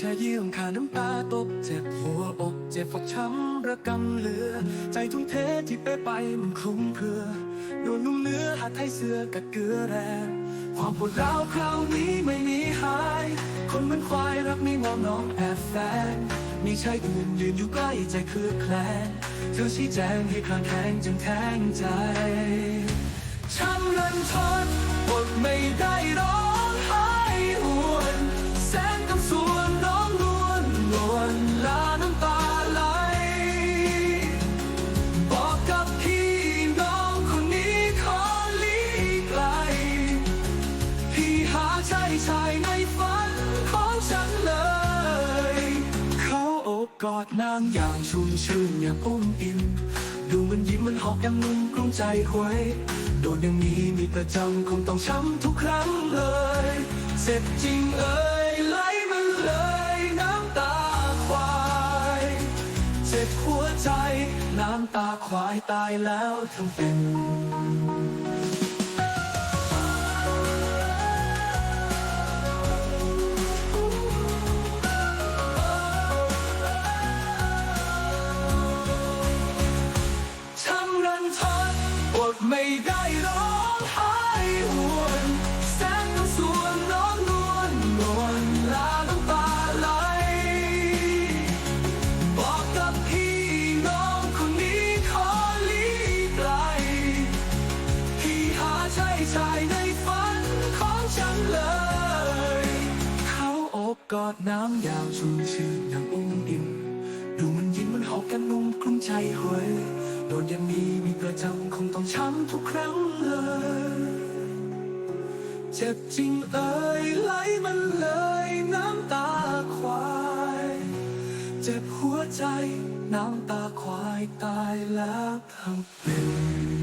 แช่เยี่ยมขาน้ำตาตกเจ็บหัวอกเจ็บฟกช้ำระกำเหลือ ใจทุ่มเทที่ไปไปมันคลุ้มเพรือโดนนุ่มเนื้อหาไทยเสื้อกับเกลือแร่ความปวดร้าวคราวนี้ไม่มีหาย คนเหมือนควายรักไม่มองน้องแอบแฝงมีชายอื่นยืนอยู่ใกล้ใจเคลือแคลงเธอชี้แจงให้คลางแทงจนแทงใจช้ำรันทนอดไม่ได้ร้อง หาใช่ชายในฝันของฉันเลย เขาโอบกอดนางอย่างชุ่มชื่นอย่างอุ้มอิ่มดูมันยิ้มมันหอกยังนุ่มกลุ้มใจหวยโดนอย่างนี้มีประจำคงต้องช้ำทุกครั้งเลย เจ็บจริงเอ่ยไหลมันเลยน้ำตาควายเจ็บหัวใจน้ำตาควายตายแล้วทั้งเป็น รันทนอดไม่ได้ร้องไห้หวนแสนต้องส่วนน้องนวลนวลลาน้ำตาไหลบอกกับพี่น้องคนนี้ขอหลีกไกลพี่หาใช่ชายในฝันของฉันเลย เขาอบกอดน้ำยาวชุ่มชื่นอย่างอุ้มอิ่มดูมันยิ้มมันหอกกันนุ่มกลุ้มใจหวย โดนอย่างนี้มีประจำคงต้องช้ำทุกครั้งเลย เจ็บจริงเอ่ยไหลมันเลยน้ำตาควาย เจ็บหัวใจน้ำตาควายตายแล้วทั้งเป็น